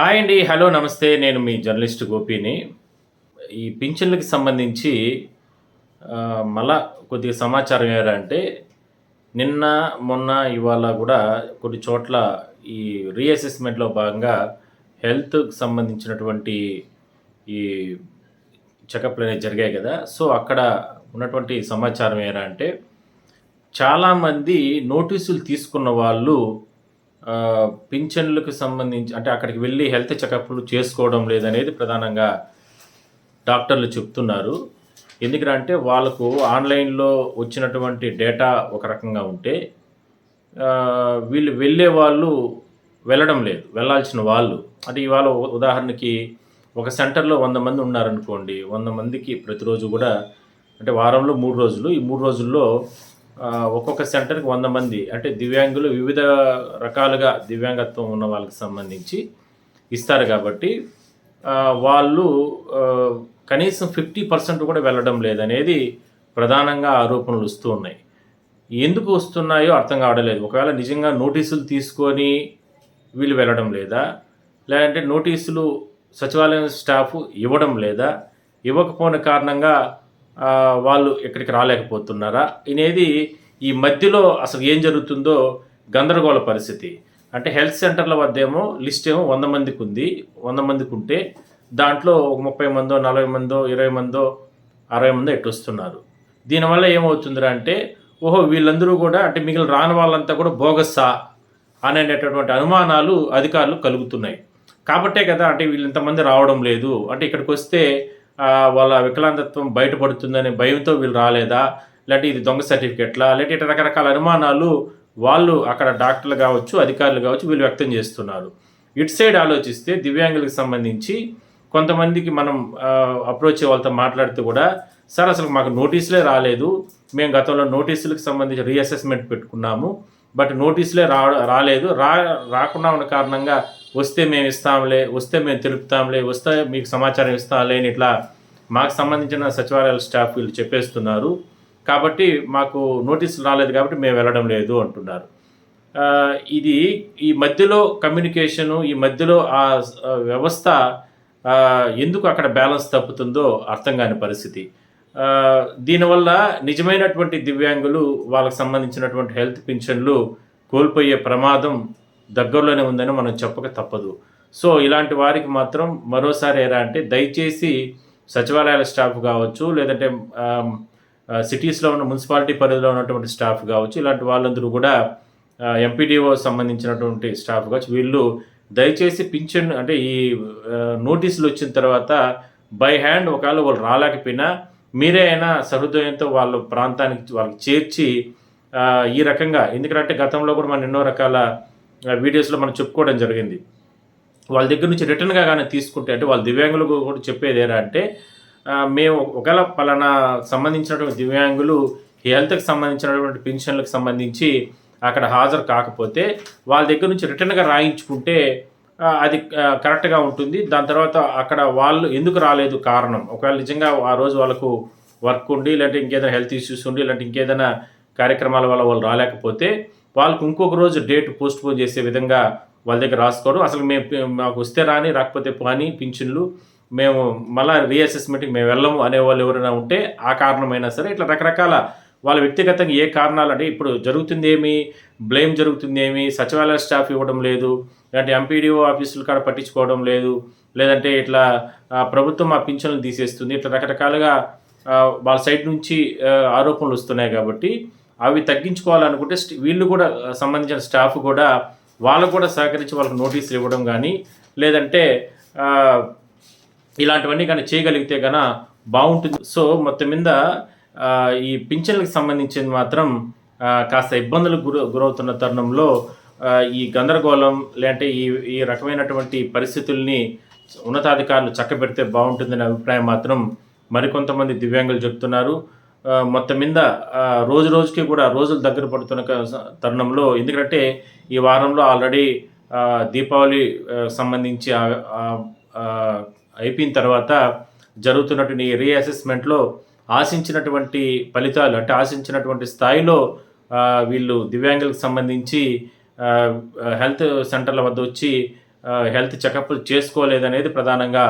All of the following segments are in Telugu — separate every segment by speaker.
Speaker 1: హాయ్ అండి హలో నమస్తే. నేను మీ జర్నలిస్ట్ గోపిని. ఈ పింఛన్లకి సంబంధించి మళ్ళా కొద్దిగా సమాచారం ఏంటంటే నిన్న మొన్న ఇవాళ కూడా కొన్ని చోట్ల ఈ రీఅసెస్మెంట్లో భాగంగా హెల్త్కి సంబంధించినటువంటి ఈ చెకప్లు అనేవి జరిగాయి కదా. సో అక్కడ ఉన్నటువంటి సమాచారం ఏంటంటే అంటే చాలామంది నోటీసులు తీసుకున్న వాళ్ళు పింఛన్లకు సంబంధించి అంటే అక్కడికి వెళ్ళి హెల్త్ చెకప్లు చేసుకోవడం లేదనేది ప్రధానంగా డాక్టర్లు చెప్తున్నారు. ఎందుకంటే వాళ్ళకు ఆన్లైన్లో వచ్చినటువంటి డేటా ఒక రకంగా ఉంటే వీళ్ళు వెళ్ళే వాళ్ళు వెళ్ళడం లేదు వెళ్ళాల్సిన వాళ్ళు. అంటే ఇవాళ ఉ- ఉదాహరణకి ఒక సెంటర్లో వంద మంది ఉన్నారనుకోండి వంద మందికి ప్రతిరోజు కూడా అంటే వారంలో మూడు రోజులు. ఈ మూడు రోజుల్లో ఒక్కొక్క సెంటర్కి వంద మంది అంటే దివ్యాంగులు వివిధ రకాలుగా దివ్యాంగత్వం ఉన్న వాళ్ళకి సంబంధించి ఇస్తారు కాబట్టి వాళ్ళు కనీసం ఫిఫ్టీ పర్సెంట్ కూడా వెళ్ళడం లేదనేది ప్రధానంగా ఆరోపణలు వస్తూ ఉన్నాయి. ఎందుకు వస్తున్నాయో అర్థం కావడలేదు ఒకవేళ నిజంగా నోటీసులు తీసుకొని వీళ్ళు వెళ్ళడం లేదా లేదంటే నోటీసులు సచివాలయం స్టాఫ్ ఇవ్వడం లేదా ఇవ్వకపోయిన కారణంగా వాళ్ళు ఇక్కడికి రాలేకపోతున్నారా? అనేది ఈ మధ్యలో అసలు ఏం జరుగుతుందో గందరగోళ పరిస్థితి. అంటే హెల్త్ సెంటర్ల వద్ద ఏమో లిస్ట్ ఏమో వంద మందికి ఉంది వంద మందికి ఉంటే దాంట్లో ఒక ముప్పై మందో నలభై మందో ఇరవై మందో అరవై మందో ఎట్టు వస్తున్నారు దీనివల్ల ఏమవుతుందిరా అంటే ఓహో వీళ్ళందరూ కూడా అంటే మిగిలిన రాని వాళ్ళంతా కూడా బోగస్సా అనేటటువంటి అనుమానాలు అధికారులు కలుగుతున్నాయి. కాబట్టే కదా అంటే వీళ్ళు ఇంతమంది రావడం లేదు. అంటే ఇక్కడికి వస్తే వాళ్ళ వికలాంగత్వం బయటపడుతుందనే భయంతో వీళ్ళు రాలేదా? లేదంటే ఇది దొంగ సర్టిఫికెట్లా? లేదంటే ఇట్లా రకరకాల అనుమానాలు వాళ్ళు అక్కడ డాక్టర్లు కావచ్చు అధికారులు కావచ్చు వీళ్ళు వ్యక్తం చేస్తున్నారు. ఇటు సైడ్ ఆలోచిస్తే దివ్యాంగులకు సంబంధించి కొంతమందికి మనం అప్రోచ్ వాళ్ళతో మాట్లాడితే కూడా సార్ అసలు మాకు నోటీసులే రాలేదు. మేము గతంలో నోటీసులకు సంబంధించి రీఅసెస్మెంట్ పెట్టుకున్నాము. బట్ నోటీసులే రా రాలేదు. రా రాకుండా ఉన్న కారణంగా వస్తే మేము ఇస్తాంలే వస్తే మేము తెలుపుతాంలే వస్తే మీకు సమాచారం ఇస్తాంలే అని ఇట్లా మాకు సంబంధించిన సచివాలయాల స్టాఫ్ వీళ్ళు చెప్పేస్తున్నారు. కాబట్టి మాకు నోటీసులు రాలేదు కాబట్టి మేము వెళ్ళడం లేదు అంటున్నారు. ఇది ఈ మధ్యలో కమ్యూనికేషను ఈ మధ్యలో ఆ వ్యవస్థ ఎందుకు అక్కడ బ్యాలెన్స్ తప్పుతుందో అర్థం కాని పరిస్థితి. దీనివల్ల నిజమైనటువంటి దివ్యాంగులు వాళ్ళకి సంబంధించినటువంటి హెల్త్ పింఛన్లు కోల్పోయే ప్రమాదం దగ్గరలోనే ఉందని మనం చెప్పక తప్పదు. సో ఇలాంటి వారికి మాత్రం మరోసారి ఎలా అంటే దయచేసి సచివాలయాల స్టాఫ్ కావచ్చు లేదంటే సిటీస్లో ఉన్న మున్సిపాలిటీ పరిధిలో ఉన్నటువంటి స్టాఫ్ కావచ్చు ఇలాంటి వాళ్ళందరూ కూడా ఎంపీడీఓ సంబంధించినటువంటి స్టాఫ్ కావచ్చు వీళ్ళు దయచేసి పింఛన్ అంటే ఈ నోటీసులు వచ్చిన తర్వాత బై హ్యాండ్ ఒకవేళ వాళ్ళు రాలేకపోయినా మీరే అయినా సహృదయంతో వాళ్ళ ప్రాంతానికి వాళ్ళకి చేర్చి ఈ రకంగా ఎందుకంటే గతంలో కూడా మనం ఎన్నో రకాల వీడియోస్లో మనం చెప్పుకోవడం జరిగింది. వాళ్ళ దగ్గర నుంచి రిటర్న్గా కానీ తీసుకుంటే అంటే వాళ్ళ దివ్యాంగులకు కూడా చెప్పేది ఏరా అంటే మేము ఒకవేళ పలానా సంబంధించినటువంటి దివ్యాంగులు ఈ హెల్త్కి సంబంధించినటువంటి పెన్షన్లకు సంబంధించి అక్కడ హాజరు కాకపోతే వాళ్ళ దగ్గర నుంచి రిటర్న్గా రాయించుకుంటే అది కరెక్ట్గా ఉంటుంది. దాని తర్వాత అక్కడ వాళ్ళు ఎందుకు రాలేదు కారణం? ఒకవేళ నిజంగా ఆ రోజు వాళ్ళకు వర్క్ ఉండి లేదంటే ఇంకేదైనా హెల్త్ ఇష్యూస్ ఉండి లేదంటే ఇంకేదైనా కార్యక్రమాల వల్ల వాళ్ళు రాలేకపోతే వాళ్ళకు ఇంకొక రోజు డేట్ పోస్ట్ పోన్ చేసే విధంగా వాళ్ళ దగ్గర రాసుకోవడం. అసలు మేము మాకు వస్తే రాని రాకపోతే పని పింఛన్లు మేము మళ్ళీ రీఅసెస్మెంట్కి మేము వెళ్ళము అనే వాళ్ళు ఎవరైనా ఉంటే ఆ కారణమైనా సరే ఇట్లా రకరకాల వాళ్ళ వ్యక్తిగతంగా ఏ కారణాలు అంటే ఇప్పుడు జరుగుతుంది ఏమి బ్లేమ్ జరుగుతుంది ఏమి సచివాలయ స్టాఫ్ ఇవ్వడం లేదు. లేదంటే ఎంపీడీఓ ఆఫీసులు కాడ పట్టించుకోవడం లేదు. లేదంటే ఇట్లా ప్రభుత్వం ఆ పింఛన్లు తీసేస్తుంది. ఇట్లా రకరకాలుగా వాళ్ళ సైడ్ నుంచి ఆరోపణలు వస్తున్నాయి కాబట్టి అవి తగ్గించుకోవాలనుకుంటే వీళ్ళు కూడా సంబంధించిన స్టాఫ్ కూడా వాళ్ళకు కూడా సహకరించి వాళ్ళకి నోటీసులు ఇవ్వడం కానీ లేదంటే ఇలాంటివన్నీ కానీ చేయగలిగితే కనుక బాగుంటుంది సో మొత్తం మీద ఈ పింఛన్లకు సంబంధించింది మాత్రం కాస్త ఇబ్బందులకు గురి గురవుతున్న తరుణంలో ఈ గందరగోళం లేదంటే ఈ ఈ రకమైనటువంటి పరిస్థితుల్ని ఉన్నతాధికారులు చక్కబెడితే బాగుంటుందనే అభిప్రాయం మాత్రం మరికొంతమంది దివ్యాంగులు చెప్తున్నారు. మొత్తం మీద రోజు రోజుకి కూడా రోజులు దగ్గర పడుతున్న తరుణంలో ఎందుకంటే ఈ వారంలో ఆల్రెడీ దీపావళి సంబంధించి అయిపోయిన తర్వాత జరుగుతున్నటువంటి ఈ రీఅసెస్మెంట్లో ఆశించినటువంటి ఫలితాలు అంటే ఆశించినటువంటి స్థాయిలో వీళ్ళు దివ్యాంగులకు సంబంధించి హెల్త్ సెంటర్ల వద్ద వచ్చి హెల్త్ చెకప్లు చేసుకోలేదనేది ప్రధానంగా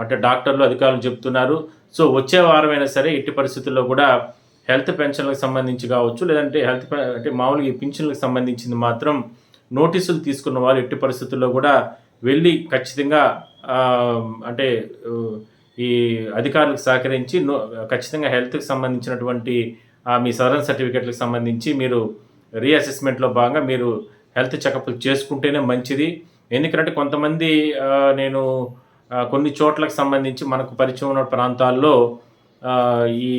Speaker 1: అంటే డాక్టర్లు అధికారులు చెప్తున్నారు. సో వచ్చే వారమైనా సరే ఎట్టి పరిస్థితుల్లో కూడా హెల్త్ పెన్షన్లకు సంబంధించి కావచ్చు లేదంటే హెల్త్ అంటే మామూలుగా ఈ పింఛన్లకు సంబంధించింది మాత్రం నోటీసులు తీసుకున్న వాళ్ళు ఎట్టి పరిస్థితుల్లో కూడా వెళ్ళి ఖచ్చితంగా అంటే ఈ అధికారులకు సహకరించి ఖచ్చితంగా హెల్త్కి సంబంధించినటువంటి మీ సదరన్ సర్టిఫికెట్లకు సంబంధించి మీరు రీఅసెస్మెంట్లో భాగంగా మీరు హెల్త్ చెకప్లు చేసుకుంటేనే మంచిది. ఎందుకంటే కొంతమంది నేను కొన్ని చోట్లకు సంబంధించి మనకు పరిచయం ఉన్న ప్రాంతాల్లో ఈ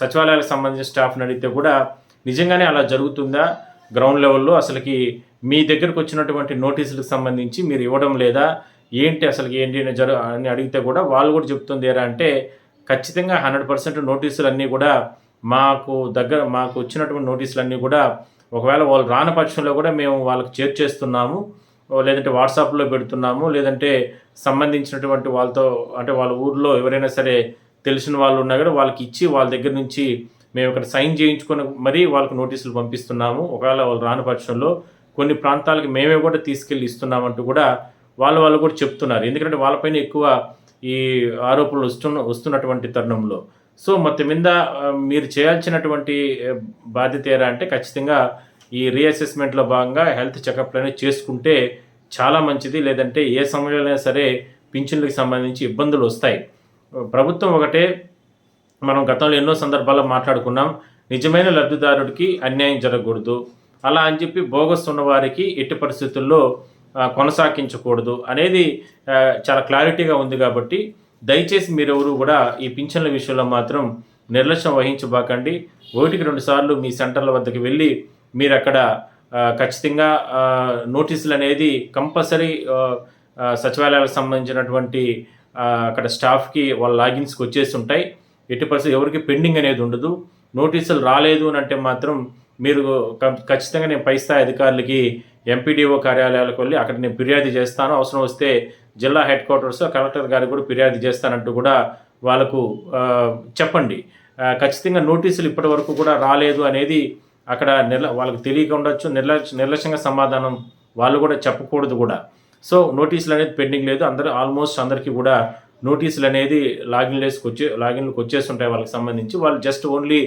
Speaker 1: సచివాలయాలకు సంబంధించిన స్టాఫ్ని అడిగితే కూడా నిజంగానే అలా జరుగుతుందా? గ్రౌండ్ లెవెల్లో అసలుకి మీ దగ్గరకు వచ్చినటువంటి నోటీసులకు సంబంధించి మీరు ఇవ్వడం లేదా? ఏంటి అసలు ఏంటి అని జరు అని అడిగితే కూడా వాళ్ళు కూడా చెప్తుంది ఏరా అంటే ఖచ్చితంగా హండ్రెడ్ పర్సెంట్ నోటీసులు అన్నీ కూడా మాకు దగ్గర మాకు వచ్చినటువంటి నోటీసులు అన్నీ కూడా ఒకవేళ వాళ్ళు రాని పక్షంలో కూడా మేము వాళ్ళకి చేర్చేస్తున్నాము. లేదంటే వాట్సాప్లో పెడుతున్నాము లేదంటే సంబంధించినటువంటి వాళ్ళతో అంటే వాళ్ళ ఊర్లో ఎవరైనా సరే తెలిసిన వాళ్ళు ఉన్నా కూడా వాళ్ళకి ఇచ్చి వాళ్ళ దగ్గర నుంచి మేము ఇక్కడ సైన్ చేయించుకొని మరీ వాళ్ళకి నోటీసులు పంపిస్తున్నాము. ఒకవేళ వాళ్ళు రాని పక్షంలో కొన్ని ప్రాంతాలకు మేమే కూడా తీసుకెళ్ళి ఇస్తున్నామంటూ కూడా వాళ్ళు వాళ్ళు కూడా చెప్తున్నారు. ఎందుకంటే వాళ్ళపైన ఎక్కువ ఈ ఆరోపణలు వస్తున్న వస్తున్నటువంటి తరుణంలో. సో మొత్తం మీద మీరు చేయాల్సినటువంటి బాధ్యత ఏరా అంటే ఖచ్చితంగా ఈ రీఅసెస్మెంట్లో భాగంగా హెల్త్ చెకప్లు అనేవి చేసుకుంటే చాలా మంచిది. లేదంటే ఏ సమయంలో సరే పింఛన్లకు సంబంధించి ఇబ్బందులు వస్తాయి. ప్రభుత్వం ఒకటే మనం గతంలో ఎన్నో సందర్భాల్లో మాట్లాడుకున్నాం. నిజమైన లబ్ధిదారుడికి అన్యాయం జరగకూడదు. అలా అని చెప్పి బోగస్ ఉన్నవారికి ఎట్టి పరిస్థితుల్లో కొనసాగించకూడదు అనేది చాలా క్లారిటీగా ఉంది కాబట్టి దయచేసి మీరెవరు కూడా ఈ పింఛన్ల విషయంలో మాత్రం నిర్లక్ష్యం వహించబాకండి. ఒకటికి రెండు సార్లు మీ సెంటర్ల వద్దకు వెళ్ళి మీరు అక్కడ ఖచ్చితంగా నోటీసులు అనేది కంపల్సరీ సచివాలయాలకు సంబంధించినటువంటి అక్కడ స్టాఫ్కి వాళ్ళ లాగిన్స్కి వచ్చేసి ఉంటాయి ఎట్టి పరిస్థితి ఎవరికి పెండింగ్ అనేది ఉండదు. నోటీసులు రాలేదు అని అంటే మాత్రం మీరు ఖచ్చితంగా నేను పై స్థాయి అధికారులకి ఎంపీడీఓ కార్యాలయాలకు వెళ్ళి అక్కడ నేను ఫిర్యాదు చేస్తాను. అవసరం వస్తే జిల్లా హెడ్ క్వార్టర్స్ కలెక్టర్ గారికి కూడా ఫిర్యాదు చేస్తానంటూ కూడా వాళ్ళకు చెప్పండి. ఖచ్చితంగా నోటీసులు ఇప్పటి వరకు కూడా రాలేదు అనేది అక్కడ నిర్ల వాళ్ళకి తెలియక ఉండొచ్చు నిర్లక్ష్య నిర్లక్ష్యంగా సమాధానం వాళ్ళు కూడా చెప్పకూడదు కూడా. సో నోటీసులు అనేది పెండింగ్ లేదు. అందరూ ఆల్మోస్ట్ అందరికీ కూడా నోటీసులు అనేది లాగిన్ లేసుకు వచ్చే లాగిన్లకు వచ్చేస్తుంటాయి వాళ్ళకి సంబంధించి. వాళ్ళు జస్ట్ ఓన్లీ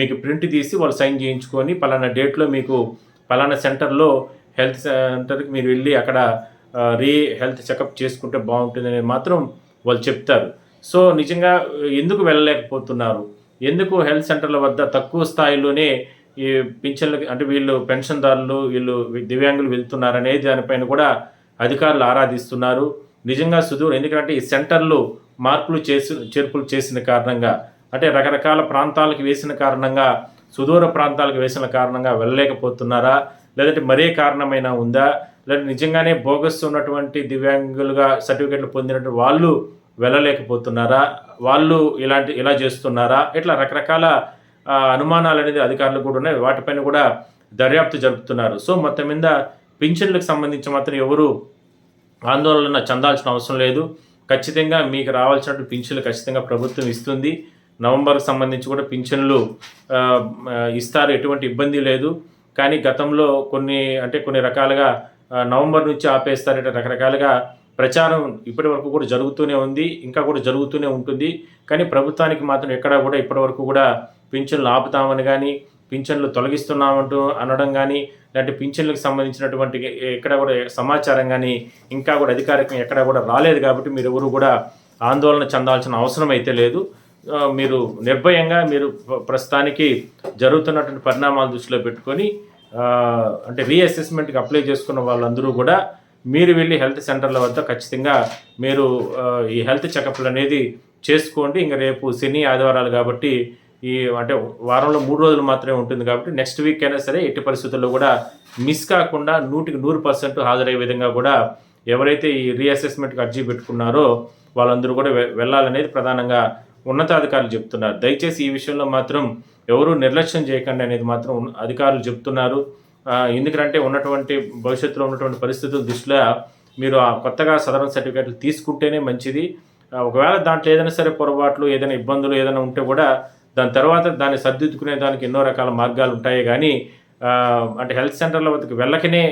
Speaker 1: మీకు ప్రింట్ తీసి వాళ్ళు సైన్ చేయించుకొని పలానా డేట్లో మీకు పలానా సెంటర్లో హెల్త్ సెంటర్కి మీరు వెళ్ళి అక్కడ రీ హెల్త్ చెకప్ చేసుకుంటే బాగుంటుంది అనేది మాత్రం వాళ్ళు చెప్తారు. సో నిజంగా ఎందుకు వెళ్ళలేకపోతున్నారు? ఎందుకు హెల్త్ సెంటర్ల వద్ద తక్కువ స్థాయిలోనే ఈ పింఛన్లకి అంటే వీళ్ళు పెన్షన్దారులు వీళ్ళు దివ్యాంగులు వెళ్తున్నారనే దానిపైన కూడా అధికారులు ఆరాధిస్తున్నారు. నిజంగా సుదూరం ఎందుకంటే ఈ సెంటర్లు మార్పులు చేసి చేర్పులు చేసిన కారణంగా అంటే రకరకాల ప్రాంతాలకు వేసిన కారణంగా సుదూర ప్రాంతాలకు వేసిన కారణంగా వెళ్ళలేకపోతున్నారా? లేదంటే మరే కారణమైనా ఉందా? లేదంటే నిజంగానే బోగస్ ఉన్నటువంటి దివ్యాంగులుగా సర్టిఫికెట్లు పొందినటువంటి వాళ్ళు వెళ్ళలేకపోతున్నారా? వాళ్ళు ఇలాంటి ఇలా చేస్తున్నారా? ఇట్లా రకరకాల అనుమానాలు అనేది అధికారులు కూడా ఉన్నాయి. వాటిపైన కూడా దర్యాప్తు జరుపుతున్నారు. సో మొత్తం మీద పింఛన్లకు సంబంధించి మాత్రం ఎవరు ఆందోళన చెందాల్సిన అవసరం లేదు. ఖచ్చితంగా మీకు రావాల్సినటువంటి పింఛన్లు ఖచ్చితంగా ప్రభుత్వం ఇస్తుంది. నవంబర్కి సంబంధించి కూడా పింఛన్లు ఇస్తారు. ఎటువంటి ఇబ్బంది లేదు. కానీ గతంలో కొన్ని అంటే కొన్ని రకాలుగా నవంబర్ నుంచి ఆపేస్తారంటే రకరకాలుగా ప్రచారం ఇప్పటి వరకు కూడా జరుగుతూనే ఉంది. ఇంకా కూడా జరుగుతూనే ఉంటుంది. కానీ ప్రభుత్వానికి మాత్రం ఎక్కడా కూడా ఇప్పటి వరకు కూడా పింఛన్లు ఆపుతామని కానీ పింఛన్లు తొలగిస్తున్నామంటూ అనడం కానీ లేదంటే పింఛన్లకు సంబంధించినటువంటి ఎక్కడ కూడా సమాచారం కానీ ఇంకా కూడా అధికారికంగా ఎక్కడ కూడా రాలేదు కాబట్టి మీరు ఎవరు కూడా ఆందోళన చెందాల్సిన అవసరం అయితే లేదు. మీరు నిర్భయంగా మీరు ప్రస్తుతానికి జరుగుతున్నటువంటి పరిణామాలు దృష్టిలో పెట్టుకొని అంటే రీఅసెస్మెంట్కి అప్లై చేసుకున్న వాళ్ళందరూ కూడా మీరు వెళ్ళి హెల్త్ సెంటర్ల వద్ద ఖచ్చితంగా మీరు ఈ హెల్త్ చెకప్లు అనేది చేసుకోండి. ఇంకా రేపు శని ఆదివారాలు కాబట్టి ఈ అంటే వారంలో మూడు రోజులు మాత్రమే ఉంటుంది కాబట్టి నెక్స్ట్ వీక్ అయినా సరే ఎట్టి పరిస్థితుల్లో కూడా మిస్ కాకుండా నూటికి నూరు పర్సెంట్ హాజరయ్యే విధంగా కూడా ఎవరైతే ఈ రీఅసెస్మెంట్కి అర్జీ పెట్టుకున్నారో వాళ్ళందరూ కూడా వెళ్ళాలనేది ప్రధానంగా ఉన్నతాధికారులు చెప్తున్నారు. దయచేసి ఈ విషయంలో మాత్రం ఎవరు నిర్లక్ష్యం చేయకండి అనేది మాత్రం అధికారులు చెప్తున్నారు. ఎందుకంటే ఉన్నటువంటి భవిష్యత్తులో ఉన్నటువంటి పరిస్థితుల దృష్ట్యా మీరు ఆ కొత్తగా సదరన్ సర్టిఫికేట్లు తీసుకుంటేనే మంచిది. ఒకవేళ దాంట్లో ఏదైనా సరే పొరపాట్లు ఏదైనా ఇబ్బందులు ఏదైనా ఉంటే కూడా దాని తర్వాత దాన్ని సర్దిద్దుకునే దానికి ఎన్నో రకాల మార్గాలు ఉంటాయి కానీ అంటే హెల్త్ సెంటర్ల వద్దకు వెళ్ళకనే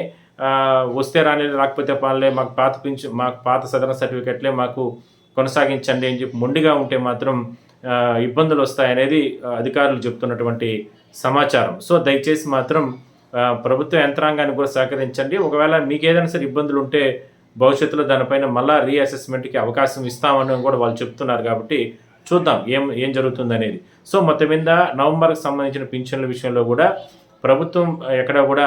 Speaker 1: వస్తే రాని రాకపోతే పాలే మాకు పాత పింఛన్ మాకు పాత సదరణ సర్టిఫికెట్లే మాకు కొనసాగించండి అని చెప్పి మొండిగా ఉంటే మాత్రం ఇబ్బందులు వస్తాయనేది అధికారులు చెప్తున్నటువంటి సమాచారం. సో దయచేసి మాత్రం ప్రభుత్వ యంత్రాంగాన్ని కూడా సహకరించండి. ఒకవేళ మీకు ఏదైనా సరే ఇబ్బందులు ఉంటే భవిష్యత్తులో దానిపైన మళ్ళా రీఅసెస్మెంట్కి అవకాశం ఇస్తామని కూడా వాళ్ళు చెప్తున్నారు కాబట్టి చూద్దాం ఏం ఏం జరుగుతుంది అనేది సో మొత్తం మీద నవంబర్కి సంబంధించిన పింఛన్ల విషయంలో కూడా ప్రభుత్వం ఎక్కడ కూడా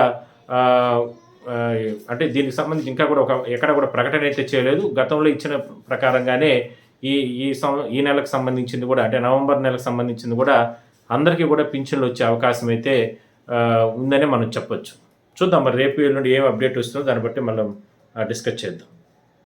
Speaker 1: అంటే దీనికి సంబంధించి ఇంకా కూడా ఒక ఎక్కడ కూడా ప్రకటన అయితే చేయలేదు. గతంలో ఇచ్చిన ప్రకారంగానే ఈ ఈ సం ఈ నెలకు సంబంధించింది కూడా అంటే నవంబర్ నెలకు సంబంధించింది కూడా అందరికీ కూడా పింఛన్లు వచ్చే అవకాశం అయితే ఉందని మనం చెప్పొచ్చు. చూద్దాం మరి రేపు ఎల్లుండి ఏం అప్డేట్ వస్తుందో దాన్ని బట్టి మనం డిస్కస్ చేద్దాం.